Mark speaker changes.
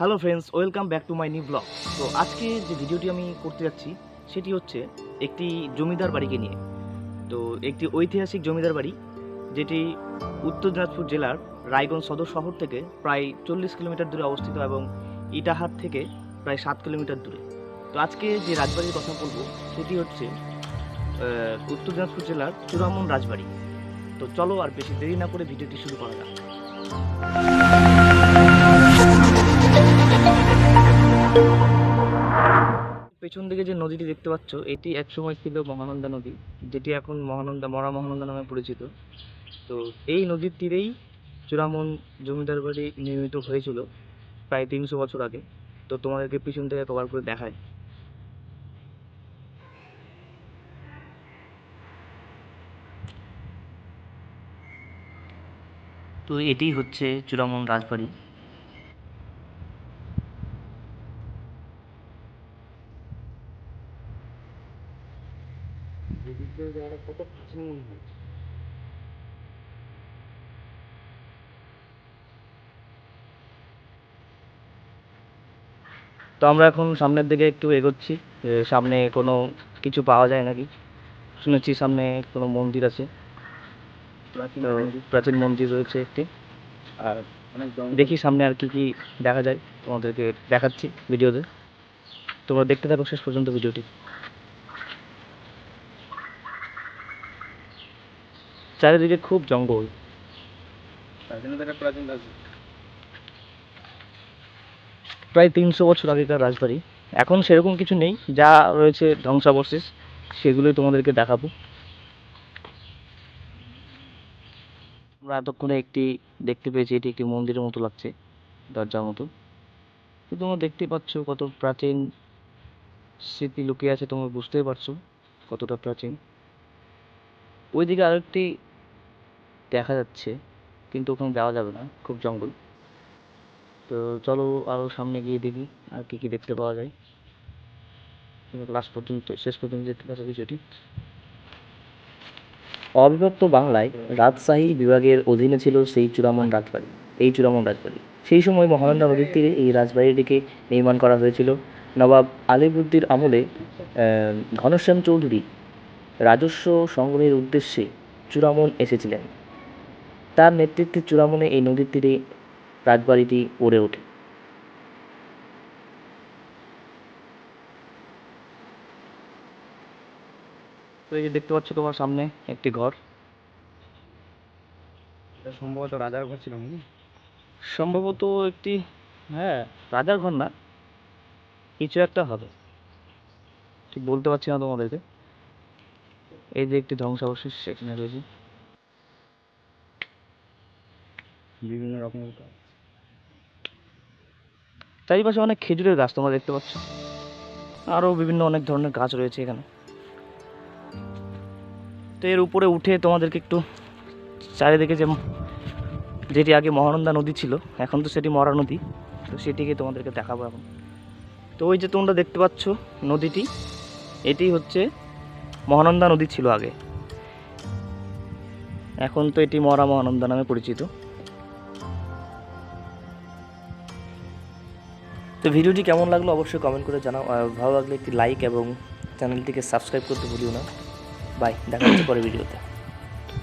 Speaker 1: Hello friends, welcome back to my new blog. তো আজকে যে ভিডিওটি আমি করতে যাচ্ছি, সেটি হচ্ছে একটি জমিদার বাড়িকে নিয়ে। তো একটি ঐতিহাসিক জমিদার বাড়ি, যেটি উত্তর দিনাজপুর জেলার রায়গঞ্জ সদর শহর থেকে প্রায় চল্লিশ কিলোমিটার দূরে অবস্থিত এবং ইটাহার থেকে প্রায় সাত কিলোমিটার দূরে। তো আজকে যে রাজবাড়ির কথা বলব, সেটি হচ্ছে উত্তর দিনাজপুর জেলার চূড়ামন রাজবাড়ি। তো চলো আর বেশি দেরি না করে ভিডিওটি শুরু করা যাক। পেছন দিকে যে নদীটি দেখতে পাচ্ছ, এটি একসময় ছিল মহানন্দা নদী, যেটি এখন মহানন্দা, মরা মহানন্দা নামে পরিচিত। তো এই নদীর তীরেই চূড়ামন জমিদার বাড়ি নির্মিত হয়েছিল প্রায় তিনশো বছর আগে। তো তোমাদেরকে পিছন থেকে কভার করে দেখায় তো এটি হচ্ছে চূড়ামন রাজবাড়ি। তো আমরা এখন সামনের দিকে একটু এগোচ্ছি সামনে কোনো কিছু পাওয়া যায় নাকি? শুনেছি সামনে কোনো মন্দির আছে। প্রাচীন মন্দির। রয়েছে একটি। আর দেখি সামনে আর কি কি দেখা যায়। তোমাদেরকে দেখাচ্ছি ভিডিওতে। তোমরা দেখতে থাকো শেষ পর্যন্ত ভিডিওটি। চারিদিকে খুব জঙ্গল। প্রায় তিনশো বছর আগেকার রাজবাড়ি এখন সেরকম কিছু নেই যা রয়েছে ধ্বংসাবশেষ সেগুলোই তোমাদেরকে দেখাবো। আমরা এতক্ষণে একটি দেখতে পেয়েছি এটি একটি মন্দিরের মতো লাগছে দরজার মতো। তো তোমরা দেখতেই পাচ্ছ কত প্রাচীন স্মৃতি লুকিয়ে আছে তোমরা বুঝতেই পারছ কতটা প্রাচীন। ওইদিকে আরেকটি দেখা যাচ্ছে, কিন্তু ওখানে যাওয়া যাবে না, খুব জঙ্গল। তো চলো আরও সামনে গিয়ে দেখি, আর কি কি দেখতে পাওয়া যায়। লাস্ট পর্যন্ত, শেষ পর্যন্ত দেখতে পাচ্ছ বিষয়টি। অবিভক্ত বাংলায় রাজশাহী বিভাগের অধীনে ছিল সেই চূড়ামন রাজবাড়ি, এই চূড়ামন রাজবাড়ি। সেই সময় মহানন্দা নদীর তীরে এই রাজবাড়িটিকে নির্মাণ করা হয়েছিল। নবাব আলিবুদ্দির আমলে ঘনশ্যাম চৌধুরী রাজস্ব সংগ্রহের উদ্দেশ্যে চূড়ামন এসেছিলেন। তার নেতৃত্বে চূড়ামনে এই নদীর তীরে রাজবাড়িটি গড়ে ওঠে। তো এই যে দেখতে পাচ্ছ তোমার সামনে একটি ঘর।
Speaker 2: এটা সম্ভবত রাজার ঘর ছিল নাকি?
Speaker 1: সম্ভবত একটি হ্যাঁ রাজার ঘর না কিছু একটা হবে। ঠিক বলতে পারছি না তোমাদেরকে। এই যে একটি ধ্বংসাবশেষ সেখানে রয়েছে।
Speaker 2: বিভিন্ন রকমের গাছ।
Speaker 1: চারিপাশে অনেক খেজুরের গাছ তোমরা দেখতে পাচ্ছ। আরও বিভিন্ন অনেক ধরনের গাছ রয়েছে এখানে। তো এর উপরে উঠে তোমাদেরকে একটু চারিদিকে যে যেটি আগে মহানন্দা নদী ছিল, এখন তো সেটি মরা নদী। তো সেটিকে তোমাদেরকে দেখাবো এখন। তো ওই যে তোমরা দেখতে পাচ্ছ নদীটি, এটি হচ্ছে মহানন্দা নদী ছিল আগে। এখন তো এটি মরা মহানন্দা নামে পরিচিত। তো ভিডিওটি কেমন লাগল অবশ্যই কমেন্ট করে জানাও। ভালো লাগলে একটি লাইক এবং চ্যানেলটিকে সাবস্ক্রাইব করতে ভুলিও না। বাই দেখা হচ্ছে পরে ভিডিওতে।